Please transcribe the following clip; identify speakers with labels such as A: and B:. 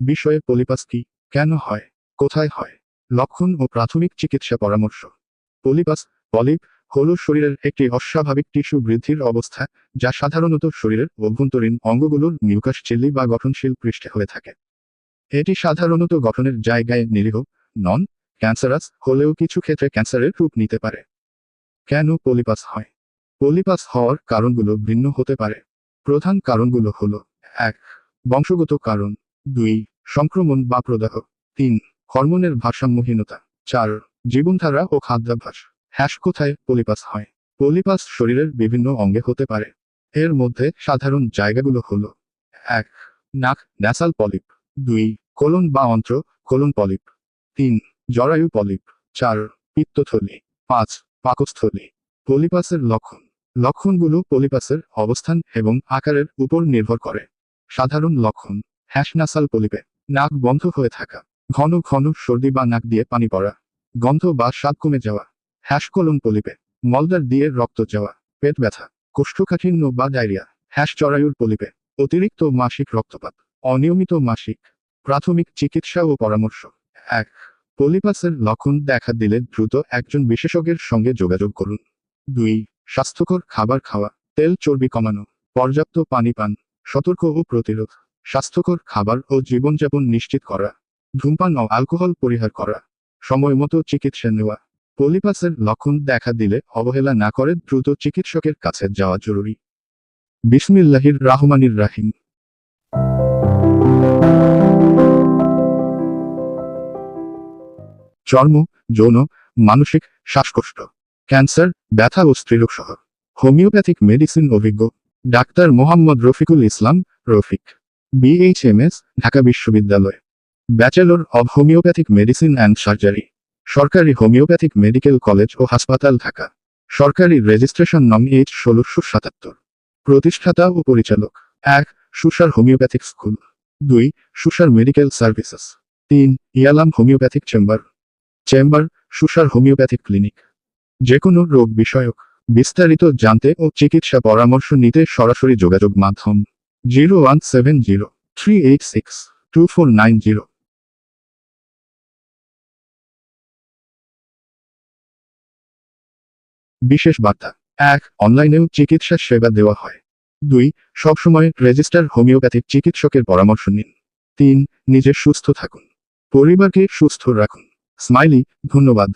A: বিষয়ে পলিপাস কি? কেন হয়? কোথায় হয়? লক্ষণ ও প্রাথমিক চিকিৎসা পরামর্শ। পলিপাস, পলিপ, হল শরীরের একটি অস্বাভাবিক টিস্যু বৃদ্ধির অবস্থা যা সাধারণত শরীরের অভ্যন্তরীণ অঙ্গগুলোর মিউকাস চিল্লি বা গঠনশীল পৃষ্ঠে হয়ে থাকে। এটি সাধারণত গঠনের জায়গায় নিরীহ, নন, ক্যান্সারাস হলেও কিছু ক্ষেত্রে ক্যান্সারের রূপ নিতে পারে। কেন পলিপাস হয়? পলিপাস হওয়ার কারণগুলো ভিন্ন হতে পারে। প্রধান কারণগুলো হলো, এক, বংশগত কারণ। দুই, সংক্রমণ বা প্রদাহ। তিন, হরমোনের ভারসাম্যহীনতা। চার, জীবনধারা ও খাদ্যাভ্যাস। হ্যাশ কোথায়? পলিপাস হয়। পলিপাস শরীরের বিভিন্ন অঙ্গে হতে পারে। এর মধ্যে সাধারণ জায়গাগুলো হল এক, নাক ন্যাসাল পলিপ দুই, কোলন বা অন্ত্র, কোলন পলিপ তিন, জরায়ু পলিপ চার, পিত্তথলি। পাঁচ, পাকস্থলী। পলিপাসের লক্ষণ। লক্ষণগুলো পলিপাসের অবস্থান এবং আকারের উপর নির্ভর করে। সাধারণ লক্ষণ। হ্যাশ নাসাল পলিপে নাক বন্ধ হয়ে থাকা। ঘন ঘন সর্দি বা নাক দিয়ে পানি পড়া। গন্ধ বা স্বাদ কমে যাওয়া। হ্যাশ কোলন পলিপে মলদার দিয়ে রক্ত যাওয়া। পেট ব্যথা। কোষ্ঠকাঠিন্য বা ডায়রিয়া। হ্যাশ জরায়ুর পলিপে অতিরিক্ত মাসিক রক্তপাত। অনিয়মিত মাসিক। প্রাথমিক চিকিৎসা ও পরামর্শ। এক, পলিপাসের লক্ষণ দেখা দিলে দ্রুত একজন বিশেষজ্ঞের সঙ্গে যোগাযোগ করুন। দুই, স্বাস্থ্যকর খাবার খাওয়া। তেল চর্বি কমানো। পর্যাপ্ত পানি পান। সতর্ক ও প্রতিরোধ। স্বাস্থ্যকর খাবার ও জীবনযাপন নিশ্চিত করা, ধূমপান ও অ্যালকোহল পরিহার করা, সময় মতো চিকিৎসা নেওয়া পলিপাসের লক্ষণ দেখা দিলে অবহেলা না করে দ্রুত চিকিৎসকের কাছে যাওয়া জরুরি। বিসমিল্লাহির রাহমানির রাহিম। চর্ম, যৌন, মানসিক শ্বাসকষ্ট, ক্যান্সার, ব্যথা ও স্ত্রীরোগ সহ হোমিওপ্যাথিক মেডিসিন অভিজ্ঞ, ডাক্তার মোহাম্মদ রফিকুল ইসলাম, রফিক। বিএইচএমএস ঢাকা বিশ্ববিদ্যালয় bachelor of homeopathic medicine and surgery সরকারি হোমিওপ্যাথিক মেডিকেল কলেজ ও হাসপাতাল ঢাকা সরকারি রেজিস্ট্রেশন নং এইচ ষোলোশো সাতাত্তর। প্রতিষ্ঠাতা ও পরিচালক এক সুসার হোমিওপ্যাথিক স্কুল দুই সুসার মেডিকেল সার্ভিসেস তিন ইয়ালাম homeopathic chamber chamber Susar homeopathic clinic যে কোনো রোগ বিষয়ক বিস্তারিত জানতে ও চিকিৎসা পরামর্শ নিতে সরাসরি যোগাযোগ মাধ্যম zero one seven zero three eight six two four nine zero বিশেষ বার্তা, এক, অনলাইনেও চিকিৎসা সেবা দেওয়া হয়। দুই, সবসময় রেজিস্টার হোমিওপ্যাথিক চিকিৎসকের পরামর্শ নিন। তিন, নিজে সুস্থ থাকুন। পরিবারকে সুস্থ রাখুন। স্মাইলি, ধন্যবাদ।